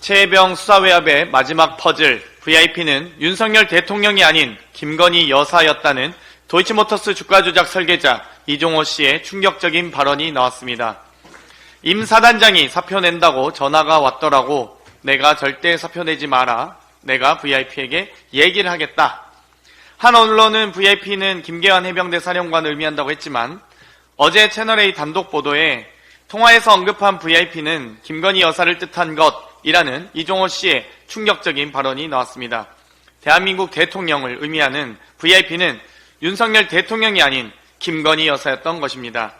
최혜병 수사외압의 마지막 퍼즐 VIP는 윤석열 대통령이 아닌 김건희 여사였다는 도이치모터스 주가 조작 설계자 이종호 씨의 충격적인 발언이 나왔습니다. 임 사단장이 사표 낸다고 전화가 왔더라고 내가 절대 사표 내지 마라. 내가 VIP에게 얘기를 하겠다. 한 언론은 VIP는 김계환 해병대 사령관을 의미한다고 했지만 어제 채널A 단독 보도에 통화에서 언급한 VIP는 김건희 여사를 뜻한 것 이라는 이종호 씨의 충격적인 발언이 나왔습니다. 대한민국 대통령을 의미하는 VIP는 윤석열 대통령이 아닌 김건희 여사였던 것입니다.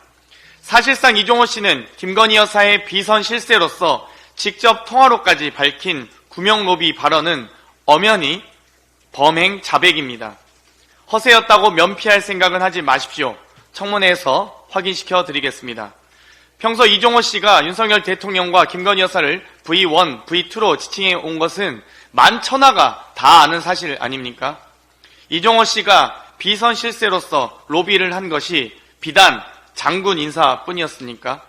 사실상 이종호 씨는 김건희 여사의 비선 실세로서 직접 통화로까지 밝힌 구명 로비 발언은 엄연히 범행 자백입니다. 허세였다고 면피할 생각은 하지 마십시오. 청문회에서 확인시켜 드리겠습니다. 평소 이종호 씨가 윤석열 대통령과 김건희 여사를 V1, V2로 지칭해 온 것은 만천하가 다 아는 사실 아닙니까? 이종호 씨가 비선 실세로서 로비를 한 것이 비단 장군 인사뿐이었습니까?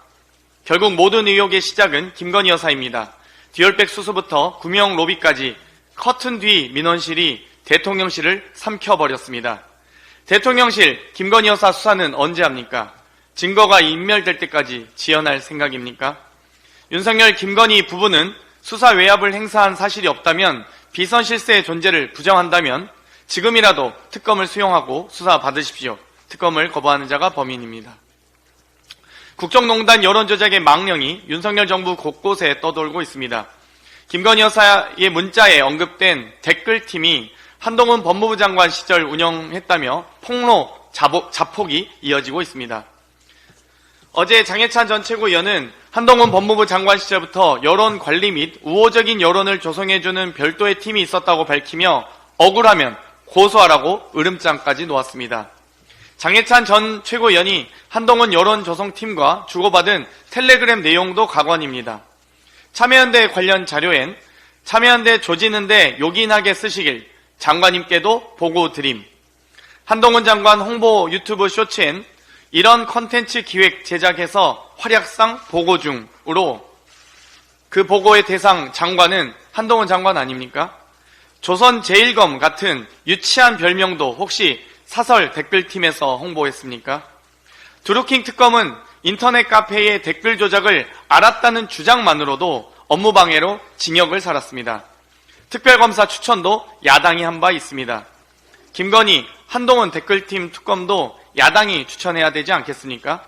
결국 모든 의혹의 시작은 김건희 여사입니다. 듀얼백 수수부터 구명 로비까지 커튼 뒤 민원실이 대통령실을 삼켜버렸습니다. 대통령실 김건희 여사 수사는 언제 합니까? 증거가 인멸될 때까지 지연할 생각입니까? 윤석열 김건희 부부는 수사 외압을 행사한 사실이 없다면 비선 실세의 존재를 부정한다면 지금이라도 특검을 수용하고 수사 받으십시오. 특검을 거부하는 자가 범인입니다. 국정농단 여론조작의 망령이 윤석열 정부 곳곳에 떠돌고 있습니다. 김건희 여사의 문자에 언급된 댓글팀이 한동훈 법무부 장관 시절 운영했다며 폭로 자폭이 이어지고 있습니다. 어제 장해찬 전 최고위원은 한동훈 법무부 장관 시절부터 여론 관리 및 우호적인 여론을 조성해주는 별도의 팀이 있었다고 밝히며 억울하면 고소하라고 으름장까지 놓았습니다. 장해찬 전 최고위원이 한동훈 여론조성팀과 주고받은 텔레그램 내용도 가관입니다. 참여연대 관련 자료엔 참여연대 조지는데 요긴하게 쓰시길 장관님께도 보고 드림. 한동훈 장관 홍보 유튜브 쇼츠엔 이런 컨텐츠 기획 제작해서 활약상 보고 중으로 그 보고의 대상 장관은 한동훈 장관 아닙니까? 조선 제일검 같은 유치한 별명도 혹시 사설 댓글팀에서 홍보했습니까? 드루킹 특검은 인터넷 카페의 댓글 조작을 알았다는 주장만으로도 업무방해로 징역을 살았습니다. 특별검사 추천도 야당이 한 바 있습니다. 김건희, 한동훈 댓글팀 특검도 야당이 추천해야 되지 않겠습니까?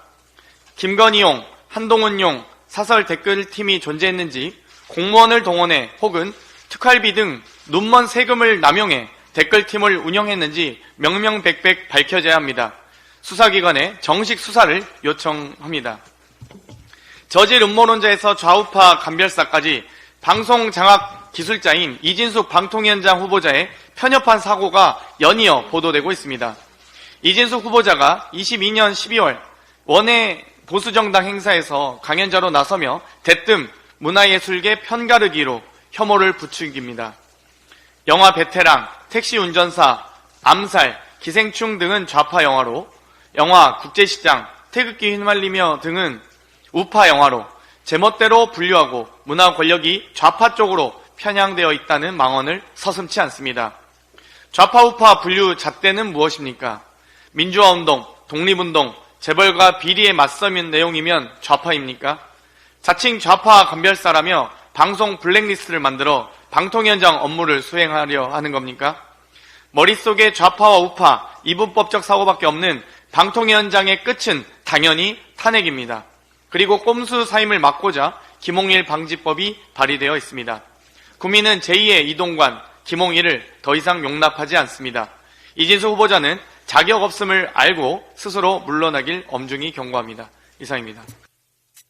김건희용, 한동훈용 사설 댓글팀이 존재했는지 공무원을 동원해 혹은 특활비 등 눈먼 세금을 남용해 댓글팀을 운영했는지 명명백백 밝혀져야 합니다. 수사기관에 정식 수사를 요청합니다. 저질 음모론자에서 좌우파 감별사까지 방송 장악 기술자인 이진숙 방통위원장 후보자의 편협한 사고가 연이어 보도되고 있습니다. 이진숙 후보자가 22년 12월 원외 보수정당 행사에서 강연자로 나서며 대뜸 문화예술계 편가르기로 혐오를 부추깁니다. 영화 베테랑, 택시 운전사, 암살, 기생충 등은 좌파 영화로, 영화 국제시장, 태극기 휘말리며 등은 우파 영화로 제멋대로 분류하고 문화 권력이 좌파 쪽으로 편향되어 있다는 망언을 서슴치 않습니다. 좌파 우파 분류 잣대는 무엇입니까? 민주화운동, 독립운동, 재벌과 비리에 맞서는 내용이면 좌파입니까? 자칭 좌파 감별사라며 방송 블랙리스트를 만들어 방통위원장 업무를 수행하려 하는 겁니까? 머릿속에 좌파와 우파, 이분법적 사고밖에 없는 방통위원장의 끝은 당연히 탄핵입니다. 그리고 꼼수 사임을 막고자 김홍일 방지법이 발의되어 있습니다. 국민은 제2의 이동관, 김홍일을 더 이상 용납하지 않습니다. 이진수 후보자는 자격 없음을 알고 스스로 물러나길 엄중히 경고합니다. 이상입니다.